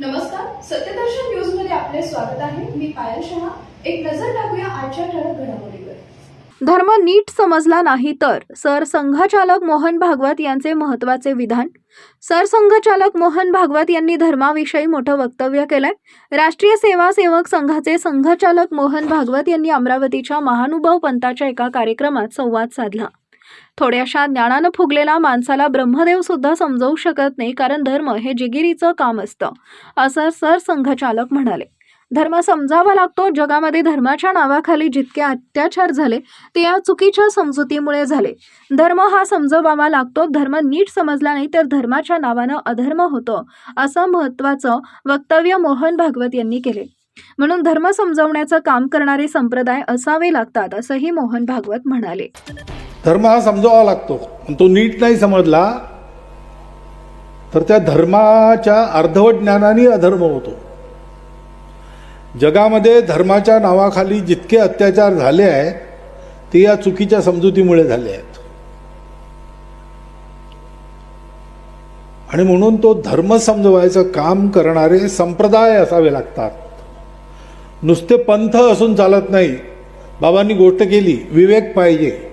नमस्कार सत्यदर्शन न्यूजमध्ये आपले स्वागत आहे. मी पायल शहा. एक नजर टाकूया आजच्या ठळक घडामोडीवर. धर्म नीट समजला नाही तर सरसंघचालक मोहन भागवत यांचे महत्त्वाचे विधान? सरसंघचालक मोहन भागवत यांनी धर्माविषयी मोठं वक्तव्य केलंय. राष्ट्रीय सेवा सेवक संघाचे संघचालक मोहन भागवत यांनी अमरावतीच्या महानुभाव पंथाच्या एका कार्यक्रमात संवाद साधला. थोड्याशा ज्ञानानं फुगलेला माणसाला ब्रह्मदेव सुद्धा समजवू शकत नाही कारण धर्म हे जिगिरीचं काम असतं असं सरसंघचालक म्हणाले. धर्म समजावा लागतो जगामध्ये धर्माच्या नावाखाली जितके अत्याचार झाले ते या चुकीच्या समजुतीमुळे झाले. धर्म हा समजवावा लागतो धर्म नीट समजला नाही तर धर्माच्या नावानं अधर्म होतं असं महत्त्वाचं वक्तव्य मोहन भागवत यांनी केले. म्हणून धर्म समजवण्याचं काम करणारे संप्रदाय असावे लागतात असंही मोहन भागवत म्हणाले. धर्म हा समजावा लागतो. पण तो नीट नाही समजला तर त्या धर्माच्या अर्धवट ज्ञानाने अधर्म होतो. जगामध्ये धर्माच्या नावाखाली जितके अत्याचार झाले आहेत ते या चुकीच्या समजुतीमुळे झाले आहेत. आणि म्हणून तो धर्म समजवायचं काम करणारे संप्रदाय असावे लागतात. नुसते पंथ असून चालत नाही. बाबांनी गोष्ट केली विवेक पाहिजे.